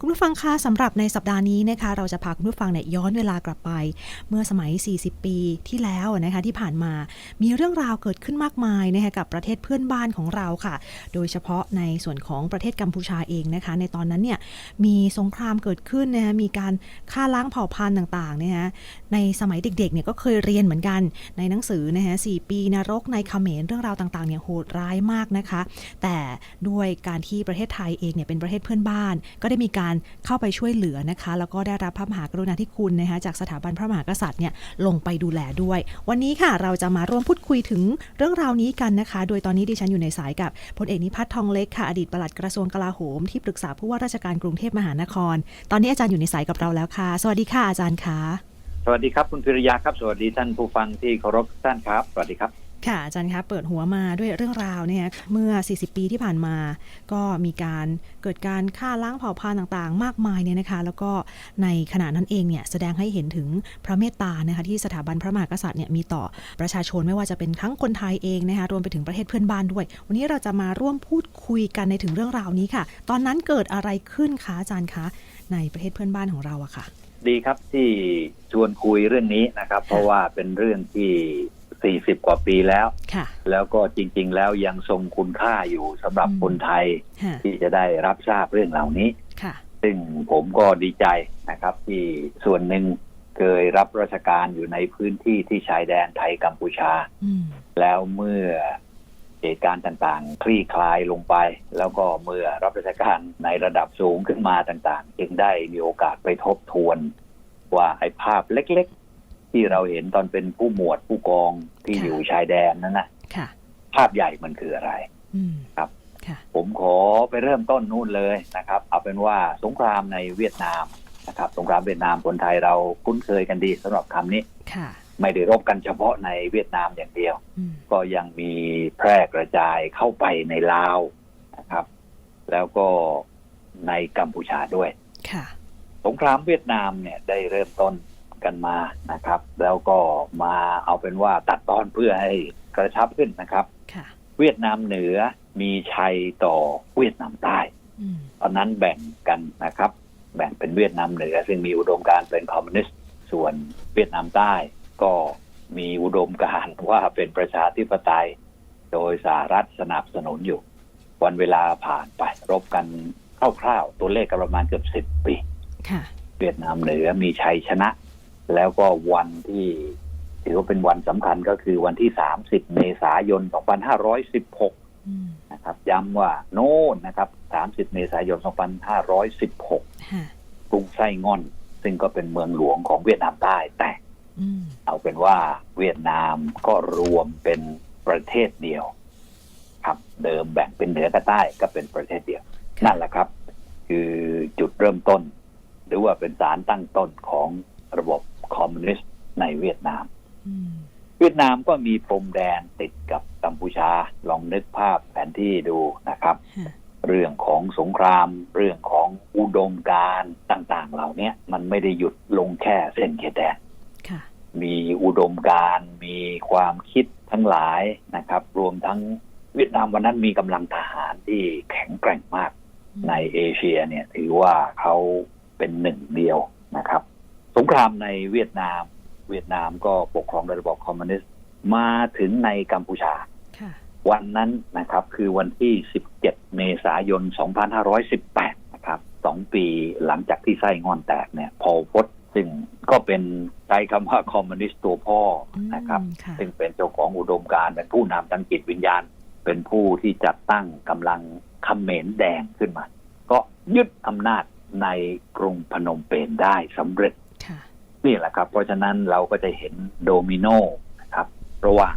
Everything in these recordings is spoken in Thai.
คุณผู้ฟังคะสำหรับในสัปดาห์นี้นะคะ เราจะพาคุณผู้ฟังเนี่ยย้อนเวลากลับไป เมื่อสมัย 40 ปีที่แล้วนะคะที่ผ่านมามีเรื่องราวเกิดขึ้นมากมายนะคะกับประเทศเพื่อนบ้านของเราค่ะ โดยเฉพาะในส่วนของประเทศกัมพูชาเองนะคะ ในตอนนั้นเนี่ยมีสงครามเกิดขึ้นนะคะมีการฆ่าล้างเผ่าพันธุ์ต่างๆนะคะในสมัยเด็กๆเนี่ยก็เคยเรียนเหมือนกันในหนังสือนะคะสปีนรกในเขมรเรื่องราวต่างๆเนี่ยโหดร้ายมากนะคะ แต่ด้วยการที่ประเทศไทยเองเนี่ยเป็นประเทศเพื่อนบ้าน ก็ได้มีการเข้าไปช่วยเหลือนะคะ แล้วก็ได้รับพระมหากรุณาธิคุณนะคะจากสถาบันพระมหากษัตริย์เนี่ยลงไปดูแลด้วย วันนี้ค่ะเราจะมาร่วมพูดคุยถึงเรื่องราวนี้กันนะคะ โดยตอนนี้ดิฉันอยู่ในสายกับพลเอกนิพัฒน์ทองเล็กค่ะอดีตปลัดกระทรวงกลาโหมที่ปรึกษาผู้ว่าราชการกรุงเทพมหานคร ตอนนี้อาจารย์อยู่ในสายกับเราแล้วค่ะ สวัสดีค่ะอาจารย์ค่ะสวัสดีครับคุณพิริยาครับ สวัสดีท่านผู้ฟังที่เคารพท่านครับ สวัสดีครับ ค่ะอาจารย์คะเปิดหัวมาด้วยเรื่องราวเนี่ยเมื่อ 40 ปีที่ผ่านมา ก็มีการเกิดการฆ่าล้างเผ่าพันธุ์ต่างๆ มากมายเนี่ยนะคะ แล้วก็ในขณะนั้นเองเนี่ยแสดงให้เห็นถึงพระเมตตานะคะที่สถาบันพระมหากษัตริย์เนี่ยมีต่อประชาชนไม่ว่าจะเป็นทั้งคนไทยเองนะคะรวมไปถึงประเทศเพื่อนบ้านด้วย วันนี้เราจะมาร่วมพูดคุยกันในถึงเรื่องราวนี้ค่ะ ตอนนั้นเกิดอะไรขึ้นคะอาจารย์คะในประเทศเพื่อนบ้านของเราอะค่ะ ดีครับที่ชวนคุยเรื่องนี้นะครับ เพราะว่าเป็นเรื่องที่ 40กว่าปีแล้ว ค่ะ แล้วก็จริง ๆ แล้วยังทรงคุณค่าอยู่สำหรับอืมคนไทยค่ะที่จะได้รับทราบเรื่องเหล่านี้ ค่ะ ซึ่งผมก็ดีใจนะครับ ที่ส่วนหนึ่งเคยรับราชการอยู่ในพื้นที่ที่ชายแดนไทยกัมพูชา อืม แล้วเมื่อเหตุการณ์ต่างๆ คลี่คลายลงไป แล้วก็เมื่อรับราชการในระดับสูงขึ้นมาต่างๆ จึงได้มีโอกาสไปทบทวน ว่าไอ้ภาพเล็กๆ ที่เราเห็นตอนเป็นผู้หมวดผู้กองที่ค่ะอยู่ชายแดนนั้นนะค่ะภาพใหญ่มันคืออะไรอืมครับค่ะผมขอไปเริ่มต้นนู่นเลยนะครับ เอาเป็นว่าสงครามในเวียดนามนะครับ สงครามเวียดนามคนไทยเราคุ้นเคยกันดีสำหรับคำนี้ค่ะไม่ได้รบกันเฉพาะในเวียดนามอย่างเดียวอืมก็ยังมีแพร่กระจายเข้าไปในลาวนะครับ แล้วก็ในกัมพูชาด้วยค่ะสงครามเวียดนามเนี่ยได้เริ่มต้น กันมานะครับ แล้วก็มาเอาเป็นว่าตัดตอนเพื่อให้กระชับขึ้นนะครับค่ะเวียดนามเหนือมีชัยต่อเวียดนามใต้อืมตอนนั้นแบ่งกันนะครับ แบ่งเป็นเวียดนามเหนือ ซึ่งมีอุดมการณ์เป็นคอมมิวนิสต์ส่วนเวียดนามใต้ก็มีอุดมการณ์ว่าเป็นประชาธิปไตย โดยสหรัฐสนับสนุนอยู่ วันเวลาผ่านไปรบกันคร่าวๆตัวเลขก็ประมาณเกือบสิบปีค่ะเวียดนามเหนือมีชัยชนะ แล้วก็วันที่ถือว่าเป็นวันสำคัญก็คือวันที่ 30 เมษายน 2516อืมนะครับ ย้ำว่าโน่นนะครับ 30 เมษายน 2516ค่ะกรุงไส้ง่อน ซึ่งก็เป็นเมืองหลวงของเวียดนามใต้แต่อืมเอาเป็นว่าเวียดนามก็รวมเป็นประเทศเดียว ครับเดิมแบ่งเป็นเหนือกับใต้ก็เป็นประเทศเดียว นั่นแหละครับ คือจุดเริ่มต้น หรือว่าเป็นสารตั้งต้นของระบบค อมมิวนิสต์ในเวียดนามอืมเวียดนามก็มีพรมแดนติดกับกัมพูชาลองนึกภาพแผนที่ดูนะครับค่ะเรื่องของสงคราม เรื่องของอุดมการณ์ต่างๆ เหล่านี้มันไม่ได้หยุดลงแค่เส้นเขตแดนค่ะมีอุดมการณ์มีความคิดทั้งหลายนะครับ รวมทั้งเวียดนามวันนั้นมีกำลังทหารที่แข็งแกร่งมากในเอเชียเนี่ยถือว่าเขาเป็นหนึ่งเดียวนะครับ สงครามในเวียดนาม เวียดนามก็ปกครองโดยระบอบคอมมิวนิสต์มาถึงในกัมพูชาค่ะวันนั้นนะครับคือวันที่ 17 เมษายน 2518 นะครับสองปีหลังจากที่ไส้งอนแตกเนี่ย พอลพศซึ่งก็เป็นใช้คำว่าคอมมิวนิสต์ตัวพ่อนะครับอืมค่ะซึ่งเป็นเจ้าของอุดมการณ์เป็นผู้นำทางจิตวิญญาณ เป็นผู้ที่จัดตั้งกำลังเขมรแดงขึ้นมา ก็ยึดอำนาจในกรุงพนมเปญได้สำเร็จค่ะ นี่แหละครับ เพราะฉะนั้นเราก็จะเห็นโดมิโนนะครับ ระหว่าง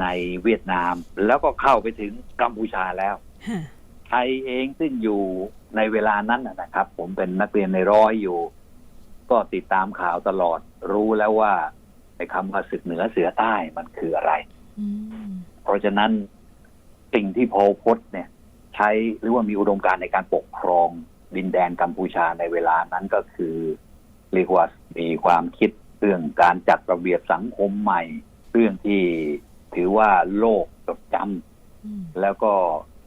ในเวียดนาม แล้วก็เข้าไปถึงกัมพูชาแล้วค่ะไทยเองซึ่งอยู่ในเวลานั้นนะนะครับ ผมเป็นนักเรียนในร้อยอยู่ ก็ติดตามข่าวตลอดรู้แล้วว่าไอ้คำว่าศึกเหนือเสือใต้มันคืออะไรอืมเพราะฉะนั้นสิ่งที่โพลพจน์เนี่ย ใช้หรือว่ามีอุดมการณ์ในการปกครองดินแดนกัมพูชาในเวลานั้นก็คือ เรียกว่ามีความคิดเรื่องการจัดระเบียบสังคมใหม่ เรื่องที่ถือว่าโลกจดจอืมำแล้วก็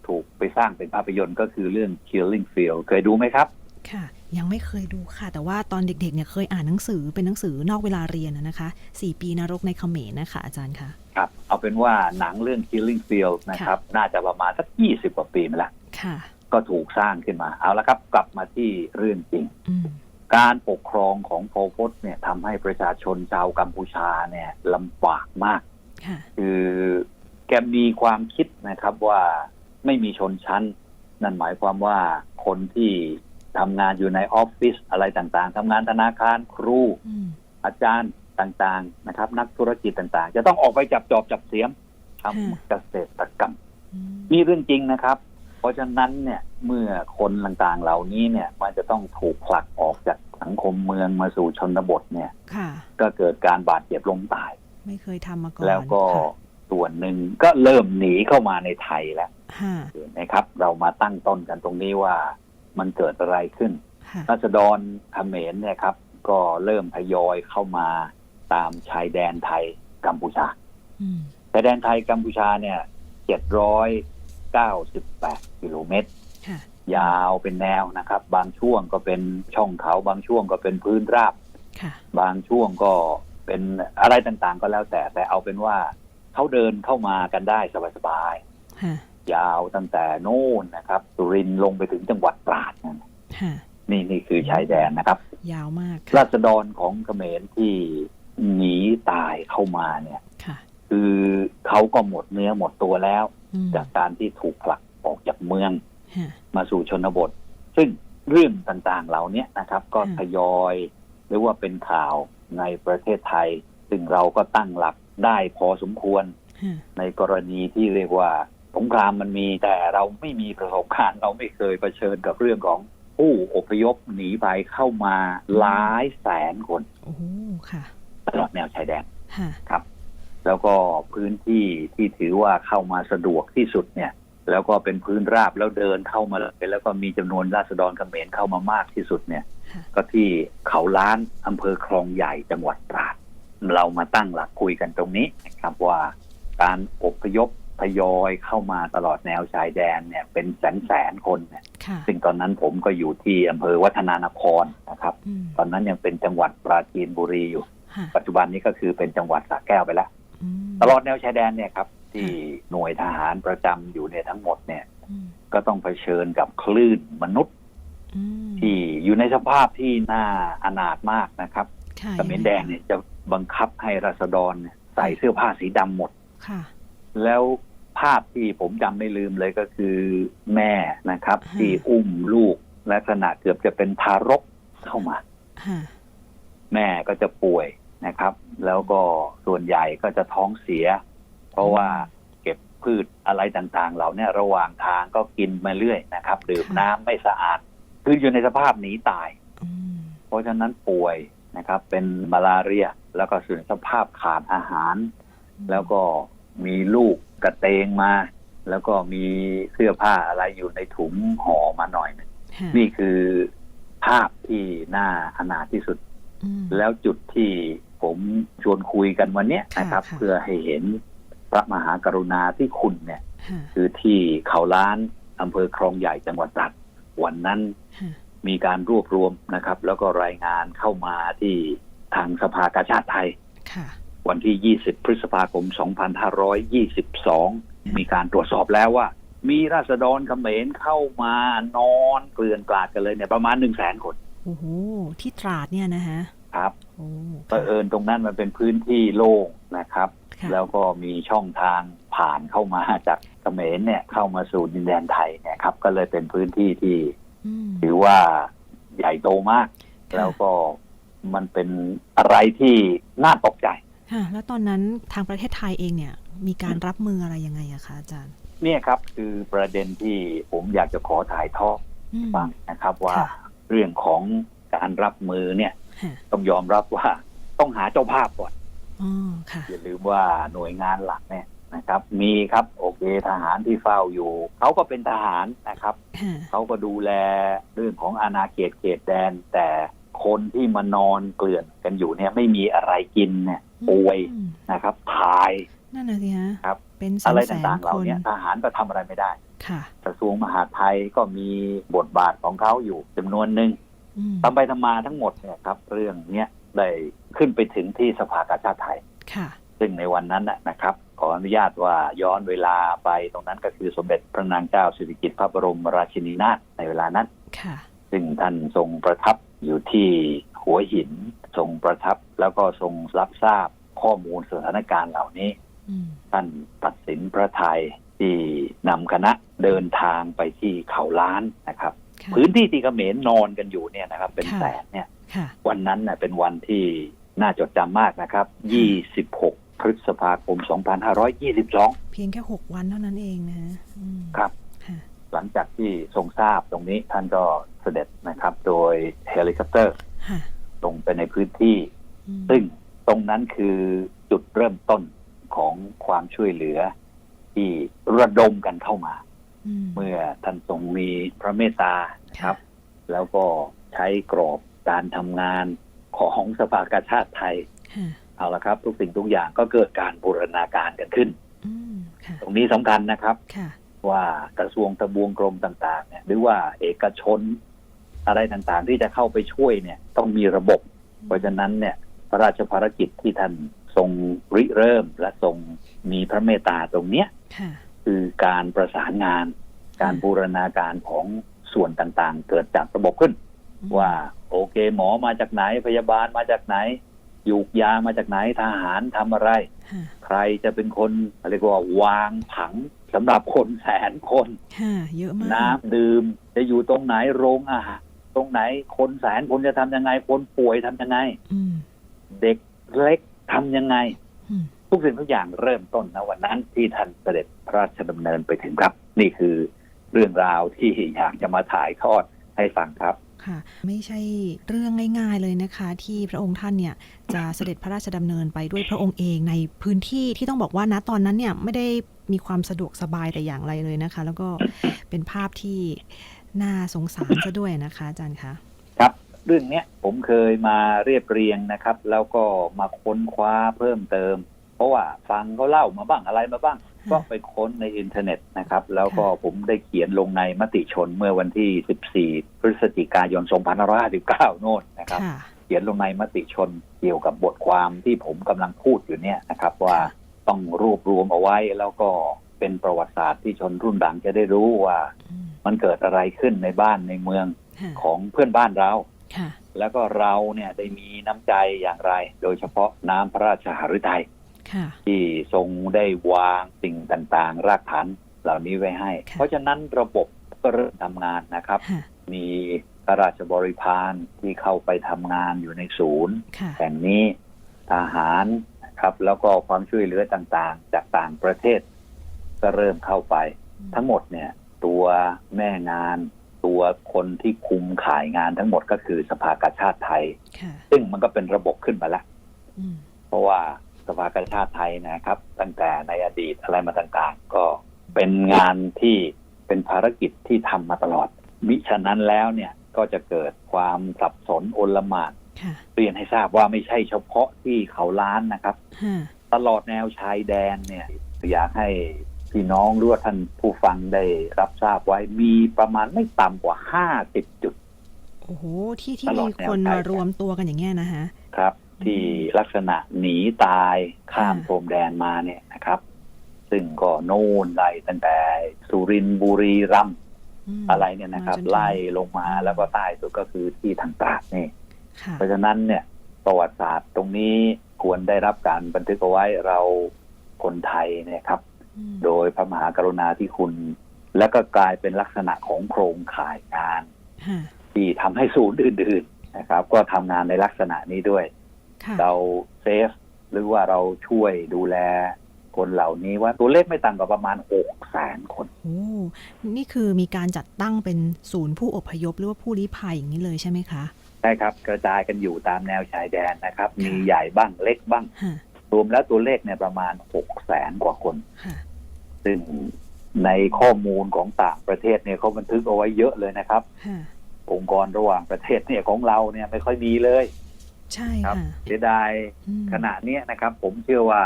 ถูกไปสร้างเป็นภาพยนตร์ก็คือเรื่อง Killing Field เคยดูไหมครับ ค่ะ ยังไม่เคยดูค่ะ แต่ว่าตอนเด็กๆเนี่ยเคยอ่านหนังสือเป็นหนังสือนอกเวลาเรียนนะนะคะสี่ปีนรกในเขมรนะคะ อาจารย์คะครับ เอาเป็นว่าหนังเรื่อง Killing Field นะครับ น่าจะประมาณสัก20กว่าปีมาแล้วค่ะก็ถูกสร้างขึ้นมา เอาละครับ กลับมาที่เรื่องจริงอืม การปกครองของโพลพจน์เนี่ยทำให้ประชาชนชาวกัมพูชาเนี่ยลำบากมากค่ะคือแกมีความคิดนะครับว่าไม่มีชนชั้น นั่นหมายความว่าคนที่ทำงานอยู่ในออฟฟิศอะไรต่างๆทำงานธนาคารครูอืมอาจารย์ต่างๆนะครับ นักธุรกิจต่างๆ จะต้องออกไปจับจอบจับเสียมทำเกษตรกรรมอืมนี่เรื่องจริงนะครับ เพราะฉะนั้นเนี่ยเมื่อคนต่างๆเหล่านี้เนี่ย มันจะต้องถูกผลักออกจากสังคมเมืองมาสู่ชนบทเนี่ย ค่ะ ก็เกิดการบาดเจ็บล้มตาย ไม่เคยทำมาก่อนแล้วก็ค่ะส่วนหนึ่งก็เริ่มหนีเข้ามาในไทยแล้วค่ะเห็นไหมครับ เรามาตั้งต้นกันตรงนี้ว่ามันเกิดอะไรขึ้นค่ะรัษฎรเขมรเนี่ยครับ ก็เริ่มทยอยเข้ามาตามชายแดนไทยกัมพูชา อืม ชายแดนไทยกัมพูชาเนี่ย 798 กิโลเมตร ค่ะ ยาวเป็นแนวนะครับ บางช่วงก็เป็นช่องเขาบางช่วงก็เป็นพื้นราบ ค่ะ บางช่วงก็เป็นอะไรต่างๆ ก็แล้วแต่แต่เอาเป็นว่าเขาเดินเข้ามากันได้สบายค่ะ ๆยาวตั้งแต่โน่นนะครับสุรินทร์ลงไปถึงจังหวัดตราดนั่นค่ะ นี่นี่คือชายแดนนะครับ ยาวมากราค่ะษฎรของเขมรที่หนีตายเข้ามาเนี่ย ค่ะ คือเขาก็หมดเนื้อหมดตัวแล้วอืม จากการที่ถูกผลักออกจากเมืองค่ะมาสู่ชนบท ซึ่งเรื่องต่างๆเหล่านี้นะครับ ก็อืมทยอยหรือว่าเป็นข่าวในประเทศไทย ซึ่งเราก็ตั้งหลักได้พอสมควรค่ะในกรณีที่เรียกว่าสงครามมันมีแต่เราไม่มีประสบการณ์ เราไม่เคยเผชิญกับเรื่องของผู้อพยพหนีไปเข้ามาหลายแสนคนโอ้โหค่ะตลอดแนวชายแดนค่ะครับ แล้วก็พื้นที่ที่ถือว่าเข้ามาสะดวกที่สุดเนี่ย แล้วก็เป็นพื้นราบแล้วเดินเข้ามาเลยแล้วก็มีจำนวนราษฎรเขมรเข้ามามากที่สุดเนี่ยค่ะก็ที่เขาล้านอำเภอคลองใหญ่จังหวัดตราดเรามาตั้งหลักคุยกันตรงนี้นะครับว่าการอพยพทยอยเข้ามาตลอดแนวชายแดนเนี่ยเป็นแสนแสนๆคนเนี่ยค่ะซึ่งตอนนั้นผมก็อยู่ที่อำเภอวัฒนานครนะครับอืมตอนนั้นยังเป็นจังหวัดปราจีนบุรีอยู่ค่ะปัจจุบันนี้ก็คือเป็นจังหวัดสระแก้วไปแล้วอืม ตลอดแนวชายแดนเนี่ยครับ ที่หน่วยทหารประจำอยู่เนี่ยทั้งหมดเนี่ยอืมก็ต้องเผชิญกับคลื่นมนุษย์อืมที่อยู่ในสภาพที่น่าอนาถมากนะครับค่ะเขมรแดงเนี่ยจะบังคับให้ราษฎรเนี่ยใส่เสื้อผ้าสีดำหมดค่ะแล้วภาพที่ผมจำไม่ลืมเลยก็คือแม่นะครับฮะที่อุ้มลูกลักษณะเกือบจะเป็นทารกเข้ามาค่ะแม่ก็จะป่วย นะครับ แล้วก็ส่วนใหญ่ก็จะท้องเสีย เพราะว่าเก็บพืชอะไรต่างๆ เหล่าเนี้ระหว่างทางก็กินมาเรื่อยนะครับดื่มน้ำไม่สะอาด คืออยู่ในสภาพหนีตายอืมเพราะฉะนั้นป่วยนะครับ เป็นมาลาเรีย แล้วก็ส่วนสภาพขาดอาหาร แล้วก็มีลูกกระเตงมา แล้วก็มีเสื้อผ้าอะไรอยู่ในถุงห่อมาหน่อยหนึ่งค่ะนี่คือภาพที่น่าอนาถที่สุดอืมแล้วจุดที่ ผมชวนคุยกันวันเนี้ยค่ะนะครับค่ะเพื่อให้เห็นพระมหากรุณาที่คุณเนี่ยค่ะคือที่เขาล้านอำเภอคลองใหญ่จังหวัดตรังวันนั้นค่ะมีการรวบรวมนะครับ แล้วก็รายงานเข้ามาที่ทางสภากาชาติไทยค่ะวันที่ 20 พฤษภาคม 2522 มีการตรวจสอบแล้วว่า มีราษฎรเขมรเข้ามานอนเกลื่อนกลาดกันเลยเนี่ยประมาณ1 0 0 0 0แสนคน โอ้โห ที่ตราดเนี่ยนะฮะ ครับ โอ้เผอิญตรงนั้นมันเป็นพื้นที่โล่งนะครับค่ะแล้วก็มีช่องทางผ่านเข้ามาจากเขมรเนี่ยเข้ามาสู่ดินแดนไทยเนี่ยครับ ก็เลยเป็นพื้นที่ที่อืมถือว่าใหญ่โตมากค่ะแล้วก็มันเป็นอะไรที่น่าตกใจค่ะแล้วตอนนั้นทางประเทศไทยเองเนี่ย มีการรับมืออะไรยังไงอะคะอาจารย์ เนี่ยครับคือประเด็นที่ผมอยากจะขอถ่ายทอดอืมฟังนะครับ ว่าค่ะเรื่องของการรับมือเนี่ยค่ะ ต้องยอมรับว่าต้องหาเจ้าภาพก่อนอ๋อค่ะอย่าลืมว่าหน่วยงานหลักเนี่ยนะครับ มีครับโอเคทหารที่เฝ้าอยู่เขาก็เป็นทหารนะครับค่ะเขาก็ดูแลเรื่องของอาณาเขตเขตแดน แต่คนที่มานอนเกลื่อนกันอยู่เนี่ยไม่มีอะไรกินเนี่ยป่วยอืมนะครับทายนั่นน่ะสิฮะครับ เป็นแสอะไรนแสนต่างๆเหคล่านเนี้ทหารก็ทำอะไรไม่ได้ค่ะกระทรวงมหาดไทยก็มีบทบาทของเขาอยู่จำนวนหนึ่งอืม ทำไปทำมาทั้งหมดเนี่ยครับ เรื่องเนี้ยได้ขึ้นไปถึงที่สภากาชาติไทยค่ะซึ่งในวันนั้นน่ะนะครับ ขออนุญาตว่าย้อนเวลาไปตรงนั้นก็คือสมเด็จพระนางเจ้าสิริกิติ์พระบรมราชินีนาถในเวลานั้นค่ะซึ่งท่านทรงประทับอยู่ที่หัวหินทรงประทับแล้วก็ทรงรับทราบข้อมูลสถานการณ์เหล่านี้อืมท่านตัดสินพระไทยที่นำคณะเดินทางไปที่เขาล้านนะครับค่ะ พื้นที่ที่เขมรนอนกันอยู่เนี่ยนะครับ เป็นค่ะแสนเนี่ยค่ะวันนั้นน่ะเป็นวันที่น่าจดจำมากนะครับ 26 พฤษภาคม 2522 เพียงแค่หกวันเท่านั้นเองนะฮะอืมครับค่ะหลังจากที่ทรงทราบตรงนี้ท่านก็เสด็จนะครับ โดยเฮลิคอปเตอร์ค่ะลงไปในพื้นที่อืมซึ่งตรงนั้นคือจุดเริ่มต้นของความช่วยเหลือที่ระดมกันเข้ามาม เมื่อท่านทรงมีพระเมตตานะครับ แล้วก็ใช้กรอบการทำงานของสภากาชาติไทยค่ะเอาละครับ ทุกสิ่งทุกอย่างก็เกิดการบูรณาการกันขึ้นอืมค่ะตรงนี้สำคัญนะครับค่ะว่ากระทรวงทบวงกรมต่างๆเนี่ยหรือว่าเอกชนอะไรต่างๆ ที่จะเข้าไปช่วยเนี่ย ต้องมีระบบ เพราะฉะนั้นเนี่ยพระราชภารกิจที่ท่านทรงริเริ่มและทรงมีพระเมตตาตรงเนี้ย ค่ะคือการประสานงาน การบูรณาการของส่วนต่างๆ เกิดจากระบบขึ้น ว่าโอเค หมอมาจากไหนพยาบาลมาจากไหนยูกยามาจากไหนทหารทำอะไรค่ะใครจะเป็นคนเรียกว่าวางผังสำหรับคนแสนคนค่ะเยอะมากน้ำดื่มจะอยู่ตรงไหนโรงอาหารตรงไหนคนแสนคนจะทำยังไง คนป่วยทำยังไงอืมเด็กเล็กทำยังไงอืม ทุกสิ่งทุกอย่างเริ่มต้นนะวันนั้นที่ท่านเสด็จพระราชดำเนินไปถึงครับ นี่คือเรื่องราวที่อยากจะมาถ่ายทอดให้ฟังครับค่ะไม่ใช่เรื่องง่ายๆเลยนะคะ ที่พระองค์ท่านเนี่ยจะเสด็จพระราชดำเนินไปด้วยพระองค์เองในพื้นที่ที่ต้องบอกว่าณตอนนั้นเนี่ยไม่ได้มีความสะดวกสบายแต่อย่างไรเลยนะคะ แล้วก็เป็นภาพที่น่าสงสารซะด้วยนะคะอาจารย์คะครับเรื่องเนี้ยผมเคยมาเรียบเรียงนะครับ แล้วก็มาค้นคว้าเพิ่มเติม เพราะว่าฟังเขาเล่ามาบ้างอะไรมาบ้าง ก็ไปค้นในอินเทอร์เน็ตนะครับ แล้วก็ผมได้เขียนลงในมติชนเมื่อวันที่ 14 พฤศจิกายน 2559 โน่นนะครับค่ะเขียนลงในมติชนเกี่ยวกับบทความที่ผมกำลังพูดอยู่เนี่ยนะครับ ว่าต้องรวบรวมเอาไว้แล้วก็เป็นประวัติศาสตร์ที่ชนรุ่นหลังจะได้รู้ว่าอืมมันเกิดอะไรขึ้นในบ้านในเมืองค่ะของเพื่อนบ้านเราค่ะแล้วก็เราเนี่ยได้มีน้ำใจอย่างไร โดยเฉพาะน้ำพระราชหฤทัยค่ะ ที่ทรงได้วางสิ่งต่างๆ รากฐานเหล่านี้ไว้ให้ค่ะเพราะฉะนั้นระบบก็เริ่มทำงานนะครับค่ะมีพระราชบริพารที่เข้าไปทำงานอยู่ในศูนย์ค่ะแห่งนี้ทหารนะครับ แล้วก็ความช่วยเหลือต่างๆ จากต่างประเทศ ก็เริ่มเข้าไป ทั้งหมดเนี่ย ตัวแม่งาน ตัวคนที่คุมขายงานทั้งหมดก็คือสภากาชาติไทยค่ะซึ่งมันก็เป็นระบบขึ้นมาแล้วอืมเพราะว่า สภากาชาติไทยนะครับ ตั้งแต่ในอดีตอะไรมาต่างๆ ก็เป็นงานที่เป็นภารกิจที่ทำมาตลอด มิฉะนั้นแล้วเนี่ยก็จะเกิดความสับสนโอลหม่านค่ะเรียนให้ทราบว่าไม่ใช่เฉพาะที่เขาล้านนะครับค่ะตลอดแนวชายแดนเนี่ยอยากให้พี่น้องหรือว่าท่านผู้ฟังได้รับทราบไว้มีประมาณไม่ต่ำกว่าห้าสิบจุด โอ้โห ที่ที่ตลอมีดแนวคนชายมาแดนรวมตัวกันอย่างเงี้ยนะคะครับ ที่ลักษณะหนีตายข้ามค่ะพรมแดนมาเนี่ยนะครับ ซึ่งก็โน่นไล่ตั้งแต่สุรินทร์บุรีรัมย์มอะไรเนี่ยนะครับมาจนถึงไล่ลงมาอืมแล้วก็ใต้สุดก็คือที่ทางตราดนี่ค่ะเพราะฉะนั้นเนี่ยประวัติศาสตร์ตรงนี้ควรได้รับการบันทึกเอาไว้เราคนไทยเนี่ยครับอืมโดยพระมหากรุณาธิคุณ แล้วก็กลายเป็นลักษณะของโครงข่ายงานค่ะที่ทำให้ศูนย์อื่น ๆนะครับ ก็ทำงานในลักษณะนี้ด้วยค่ะ เราเซฟหรือว่าเราช่วยดูแลคนเหล่านี้ว่าตัวเลขไม่ต่ำกว่าประมาณหกแสนคน โอ้ นี่คือมีการจัดตั้งเป็นศูนย์ผู้อพยพหรือว่าผู้ลี้ภัยอย่างนี้เลยใช่ไหมคะ ใช่ครับกระจายกันอยู่ตามแนวชายแดนนะครับค่ะมีใหญ่บ้างเล็กบ้างฮะผรวมแล้วตัวเลขเนี่ยประมาณหกแสนกว่าคนค่ะซึ่งในข้อมูลของต่างประเทศเนี่ยเขาบันทึกเอาไว้เยอะเลยนะครับค่ะองค์กรระหว่างประเทศเนี่ยของเราเนี่ยไม่ค่อยมีเลย ใช่ครับค่ะเสียดายอืมขณะเนี้ยนะครับ ผมเชื่อว่า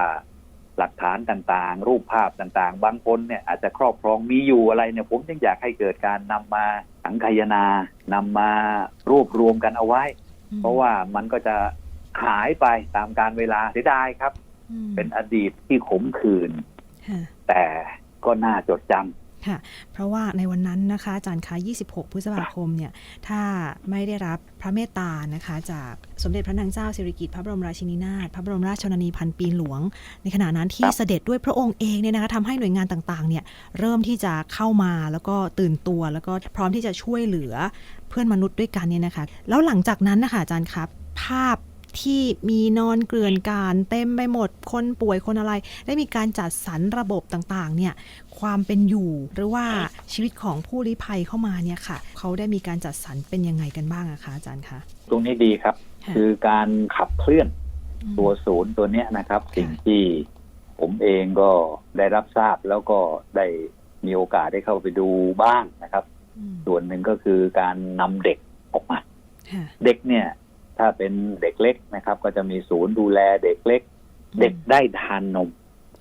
หลักฐานต่างๆ รูปภาพต่างๆ บางคนเนี่ยอาจจะครอบครองมีอยู่อะไรเนี่ย ผมยังอยากให้เกิดการนำมาสังคายนานำมารวบรวมกันเอาไว้ เพราะว่ามันก็จะหายไปตามการเวลาเสียดายครับ อืมเป็นอดีตที่ขมขื่นค่ะแต่ก็น่าจดจำ ค่ะ เพราะว่าในวันนั้นนะคะอาจารย์คะ26 พฤษภาคมเนี่ย ถ้าไม่ได้รับพระเมตตานะคะ จากสมเด็จพระนางเจ้าสิริกิติ์พระบรมราชินีนาถพระบรมราชชนนีพันปีหลวง ในขณะนั้นที่เสด็จด้วยพระองค์เองเนี่ยนะคะทำให้หน่วยงานต่างๆเนี่ยเริ่มที่จะเข้ามาแล้วก็ตื่นตัวแล้วก็พร้อมที่จะช่วยเหลือเพื่อนมนุษย์ด้วยกันเนี่ยนะคะ แล้วหลังจากนั้นนะคะอาจารย์ครับภาพ ที่มีนอนเกลื่อนกลารเต็มไปหมดคนป่วยคนอะไร ได้มีการจัดสรรระบบต่างๆเนี่ยความเป็นอยู่หรือว่าชีวิตของผู้ลี้ภัยเข้ามาเนี่ยค่ะเขาได้มีการจัดสรรเป็นยังไงกันบ้างอะคะอาจารย์คะตรงนี้ดีครับค่ะคือการขับเคลื่อนอืมตัวศูนย์ตัวเนี้ยนะครับค่ะสิ่งที่ผมเองก็ได้รับทราบแล้วก็ได้มีโอกาสได้เข้าไปดูบ้างนะครับอืมส่วนหนึ่งก็คือการนำเด็กออกมาค่ะเด็กเนี่ย ถ้าเป็นเด็กเล็กนะครับ ก็จะมีศูนย์ดูแลเด็กเล็ก เด็กได้ทานนม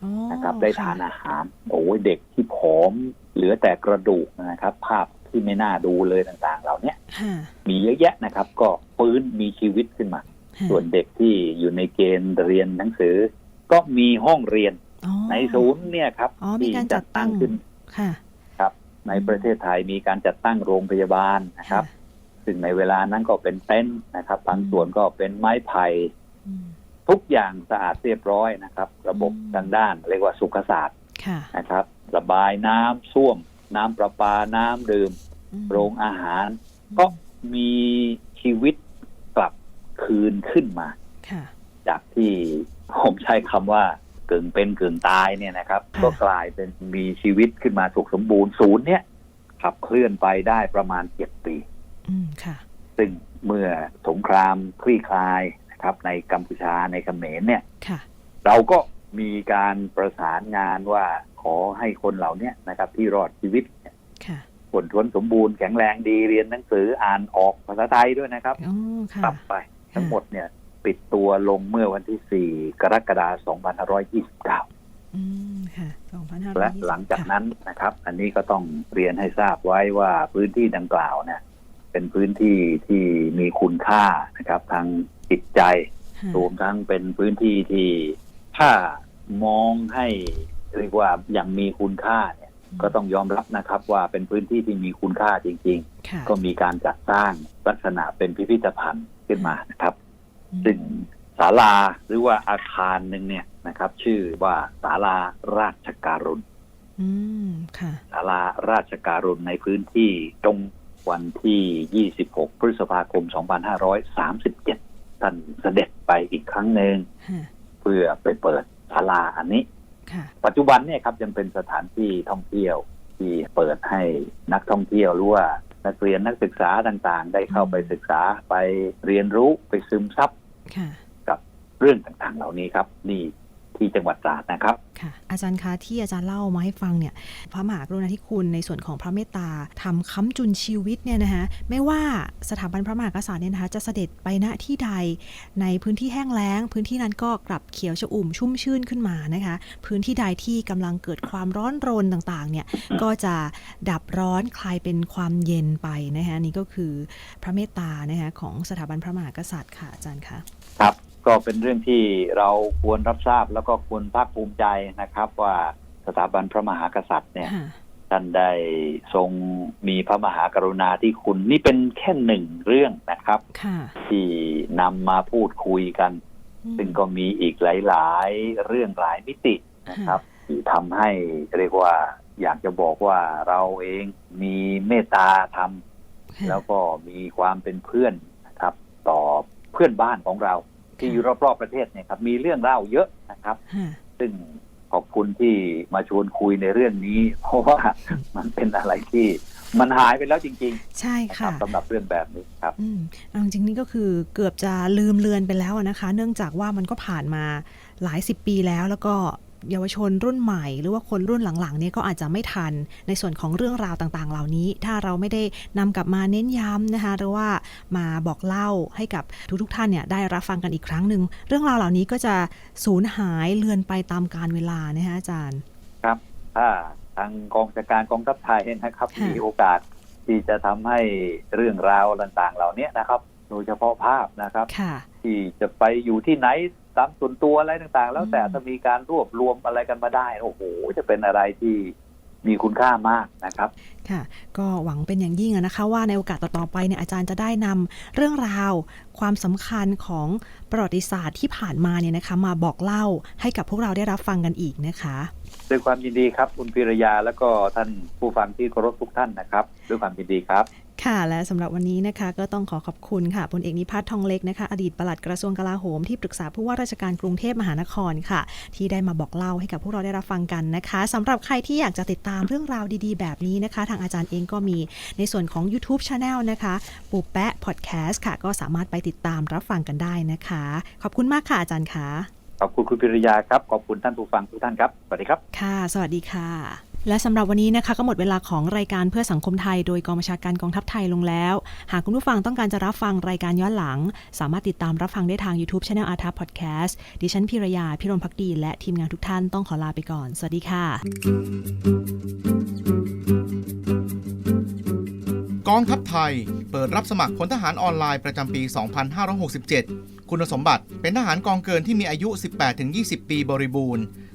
อ๋อนะครับ ได้ทานอาหารโอ้ยเด็กที่ผอมเหลือแต่กระดูกนะครับ ภาพที่ไม่น่าดูเลยต่างๆ เหล่าเนี้ยค่ะมีเยอะแยะนะครับ ก็ฟื้นมีชีวิตขึ้นมาค่ะส่วนเด็กที่อยู่ในเกณฑ์เรียนหนังสือ ก็มีห้องเรียนอ๋อในศูนย์เนี่ยครับอ๋อมีที่การจัจัดดตั้ตั้งงขึ้นค่ะครับ ในประเทศไทยมีการจัดตั้งโรงพยาบาลนะครับ ซึ่งในเวลานั้นก็เป็นเต็นท์นะครับ บางส่วนก็เป็นไม้ไผ่อืมทุกอย่างสะอาดเรียบร้อยนะครับ ระบบอืมทางด้าน เรียกว่าสุขศาสตร์ค่ะนะครับ ระบายน้ำส้วม น้ำประปาน้ำดื่มอืมโรงอาหาร ก็มีชีวิตกลับคืนขึ้นมาค่ะจากที่ผมใช้คำว่ากึ่งเป็นกึ่งตายเนี่ยนะครับค่ะก็กลายเป็นมีชีวิตขึ้นมาสุขสมบูรณ์ศูนย์เนี่ยขับเคลื่อนไปได้ประมาณเจ็ดปีอืมค่ะ ซึ่งเมื่อสงครามคลี่คลายนะครับ ในกัมพูชาในเขมรเนี่ยค่ะเราก็มีการประสานงานว่าขอให้คนเหล่าเนี้นะครับ ที่รอดชีวิตเนี่ยค่ะผลทนสมบูรณ์แข็งแรงดีเรียนหนังสืออ่านออกภาษาไทยด้วยนะครับอ๋อค่ะกลับไป ทั้งหมดเนี่ยปิดตัวลงเมื่อวันที่ 4 กรกฎาคม 2529อืมค่ะสองพันห้าร้อยและหลังจากนั้นนะครับ อันนี้ก็ต้องเรียนให้ทราบไว้ว่าพื้นที่ดังกล่าวเนี่ย เป็นพื้นที่ที่มีคุณค่านะครับ ทางจิตใจรวมทั้งเป็นพื้นที่ที่ถ้ามองให้เรียกว่าอย่างมีคุณค่าเนี่ย ก็ต้องยอมรับนะครับ ว่าเป็นพื้นที่ที่มีคุณค่าจริงค่ะๆก็มีการจัดสร้างลักษณะเป็นพิพิธภัณฑ์ขึ้นมานะครับอืมซึ่งศาลาหรือว่าอาคารหนึ่งเนี่ยนะครับ ชื่อว่าศาลาราชการุณอืมค่ะศาลาราชการุณในพื้นที่ตรง วันที่ 26 พฤษภาคม 2537 ท่านเสด็จไปอีกครั้งหนึ่งค่ะเพื่อไปเปิดศาลาอันนี้ค่ะปัจจุบันเนี่ยครับยังเป็นสถานที่ท่องเที่ยวที่เปิดให้นักท่องเที่ยวหรือว่านักเรียนนักศึกษาต่างๆ ได้เข้าไปศึกษาไปเรียนรู้ไปซึมซับค่ะกับเรื่องต่างๆ เหล่านี้ครับ นี่ ที่จังหวัดตราดนะครับ ค่ะ อาจารย์คะที่อาจารย์เล่ามาให้ฟังเนี่ย พระมหากรุณาธิคุณในส่วนของพระเมตตาทำค้ำจุนชีวิตเนี่ยนะคะไม่ว่าสถาบันพระมหากษัตริย์เนี่ยนะคะจะเสด็จไปณที่ใด ในพื้นที่แห้งแล้ง พื้นที่นั้นก็กลับเขียวชอุ่มชุ่มชื่นขึ้นมานะคะ พื้นที่ใดที่กำลังเกิดความร้อนรนต่างๆ เนี่ยก็จะดับร้อนคลายเป็นความเย็นไปนะคะนี่ก็คือพระเมตตานะคะของสถาบันพระมหากษัตริย์ค่ะอาจารย์คะครับ ก็เป็นเรื่องที่เราควรรับทราบแล้วก็ควรภาคภูมิใจนะครับ ว่าสถาบันพระมหากษัตริย์เนี่ยค่ะท่านได้ทรงมีพระมหากรุณาธิคุณนี่เป็นแค่หนึ่งเรื่องนะครับค่ะที่นำมาพูดคุยกันอืมซึ่งก็มีอีกหลายๆ เรื่องหลายมิตินะครับที่ทำให้เรียกว่าอยากจะบอกว่าเราเองมีเมตตาธรรมค่ะแล้วก็มีความเป็นเพื่อนนะครับ ต่อเพื่อนบ้านของเรา ที่อยู่รอบๆประเทศเนี่ยครับมีเรื่องเล่าเยอะนะครับค่ะซึ่งขอบคุณที่มาชวนคุยในเรื่องนี้ เพราะว่ามันเป็นอะไรที่มันหายไปแล้วจริงใช่ๆนะครัค่ะบสำหรับเรื่องแบบนี้ครับอืมเอาจริงๆนี่ก็คือเกือบจะลืมเลือนไปแล้วอะนะคะ เนื่องจากว่ามันก็ผ่านมาหลายสิบปีแล้วแล้วก็ เยาวชนรุ่นใหม่ หรือว่าคนรุ่นหลังๆเนี่ยก็อาจจะไม่ทันในส่วนของเรื่องราวต่างๆ เหล่านี้ ถ้าเราไม่ได้นำกลับมาเน้นย้ำนะคะหรือว่ามาบอกเล่าให้กับทุกๆท่านเนี่ยได้รับฟังกันอีกครั้งหนึ่งเรื่องราวเหล่านี้ก็จะสูญหายเลือนไปตามกาลเวลานะคะอาจารย์ครับถ้าทางกองจัดการกองทัพไทยนะครับค่ะมีโอกาสที่จะทำให้เรื่องราวต่างๆ เหล่านี้นะครับ โดยเฉพาะภาพนะครับค่ะ ที่จะไปอยู่ที่ไหนตามส่วนตัวอะไรต่างๆ แล้วแต่อืมถ้ามีการรวบรวมอะไรกันมาได้ โอ้โห จะเป็นอะไรที่มีคุณค่ามากนะครับ ค่ะ ก็หวังเป็นอย่างยิ่งอะนะคะ ว่าในโอกาสต่อๆไปเนี่ยอาจารย์จะได้นำเรื่องราวความสำคัญของประวัติศาสตร์ที่ผ่านมาเนี่ยนะคะ มาบอกเล่าให้กับพวกเราได้รับฟังกันอีกนะคะด้วยความยินดีครับ คุณพิรยา แล้วก็ท่านผู้ฟังที่เคารพทุกท่านนะครับ ด้วยความยินดีครับ ค่ะและสำหรับวันนี้นะคะก็ต้องขอขอบคุณค่ะพลเอกนิพัฒน์ทองเล็กนะคะ อดีตปลัดกระทรวงกลาโหมที่ปรึกษาผู้ว่าราชการกรุงเทพมหานครค่ะ ที่ได้มาบอกเล่าให้กับพวกเราได้รับฟังกันนะคะสำหรับใครที่อยากจะติดตามเรื่องราวดีๆ แบบนี้นะคะ ทางอาจารย์เองก็มีในส่วนของ YouTube Channel นะคะปูแปะพอดแคสต์ค่ะ ก็สามารถไปติดตามรับฟังกันได้นะคะ ขอบคุณมากค่ะอาจารย์คะขอบคุณคุณพิรยาครับขอบคุณท่านผู้ฟังทุกท่านครับสวัสดีครับค่ะ สวัสดีค่ะ และสำหรับวันนี้นะคะก็หมดเวลาของรายการเพื่อสังคมไทย โดยกองบัญชาการกองทัพไทยลงแล้ว หากคุณผู้ฟังต้องการจะรับฟังรายการย้อนหลัง สามารถติดตามรับฟังได้ทาง YouTube Channel อาร์ท Podcast ดิฉันพิรยาพิรมพักดี และทีมงานทุกท่านต้องขอลาไปก่อน สวัสดีค่ะ กองทัพไทย เปิดรับสมัครพลทหารออนไลน์ประจำปี 2567 คุณสมบัติเป็นทหารกองเกินที่มีอายุ 18-20 ปีบริบูรณ์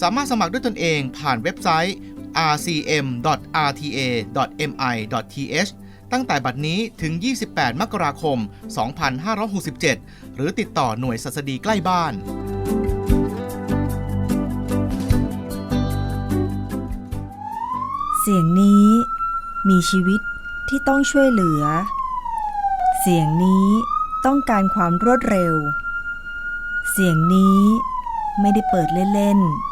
สามารถสมัครด้วยตนเองผ่านเว็บไซต์ rcm.rta.mi.th ตั้งแต่บัดนี้ถึง 28 มกราคม 2567 หรือติดต่อหน่วยสัสดีใกล้บ้าน เสียงนี้มีชีวิตที่ต้องช่วยเหลือ เสียงนี้ต้องการความรวดเร็ว เสียงนี้ไม่ได้เปิดเล่นๆ